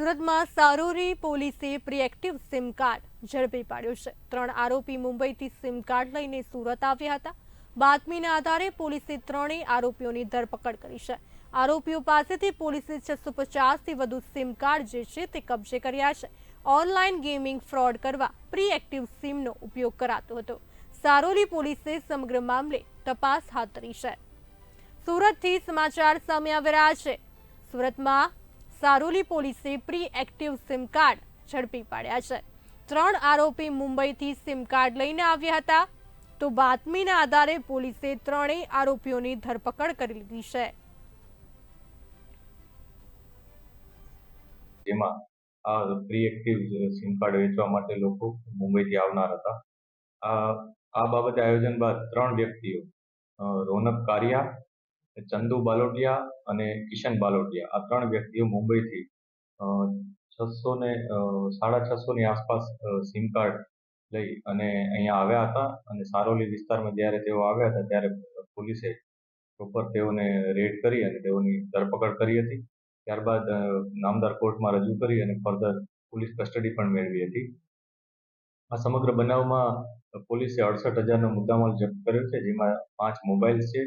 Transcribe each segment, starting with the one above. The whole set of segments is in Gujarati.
સુરતમાં સારોરી પોલીસે પ્રિએક્ટિવ સિમ કાર્ડ ઝડપી પાડ્યો છે. ત્રણ આરોપી મુંબઈથી સિમ કાર્ડ લઈને સુરત આવ્યા હતા. બાતમીના આધારે પોલીસે ત્રણેય આરોપીઓની ધરપકડ કરી છે. આરોપીઓ પાસેથી પોલીસે છસો પચાસથી વધુ સિમ કાર્ડ જે છે તે કબજે કર્યા છે. ઓનલાઈન ગેમિંગ ફ્રોડ કરવા પ્રિએક્ટિવ સિમનો ઉપયોગ કરાતો હતો. સારોલી પોલીસે સમગ્ર મામલે તપાસ હાથ ધરી છે. સુરતથી સમાચાર સામે આવી રહ્યા છે. સુરતમાં સારોલી પોલીસે પ્રી એક્ટિવ સિમ કાર્ડ ઝડપી પાડ્યા છે. ત્રણ આરોપી મુંબઈથી સિમ કાર્ડ લઈને આવ્યા હતા. તો બાતમીના આધારે પોલીસે ત્રણેય આરોપીઓની ધરપકડ કરી લીધી છે. જેમાં આ પ્રીએક્ટિવ સિમ કાર્ડ વેચવા માટે લોકો મુંબઈથી આવનાર હતા. આ બાબતે આયોજન બાદ ત્રણ વ્યક્તિઓ રોનક કારિયા ચંદુ બાલોટિયા અને કિશન બાલોટિયા, આ ત્રણ વ્યક્તિઓ મુંબઈથી છસો ને સાડા છસોની આસપાસ સિમ કાર્ડ લઈ અને અહીંયા આવ્યા હતા અને સારોલી વિસ્તારમાં જ્યારે તેઓ આવ્યા હતા ત્યારે પોલીસે પ્રોપર તેઓને રેડ કરી અને તેઓની ધરપકડ કરી હતી. ત્યારબાદ નામદાર કોર્ટમાં રજૂ કરી અને ફર્ધર પોલીસ કસ્ટડી પણ મેળવી હતી. આ સમગ્ર બનાવમાં પોલીસે અડસઠ હજારનો મુદ્દામાલ જપ્ત કર્યો છે, જેમાં પાંચ મોબાઈલ છે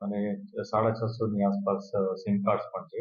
અને સાડા છસોની આસપાસ સિમ કાર્ડ્સ પણ છે.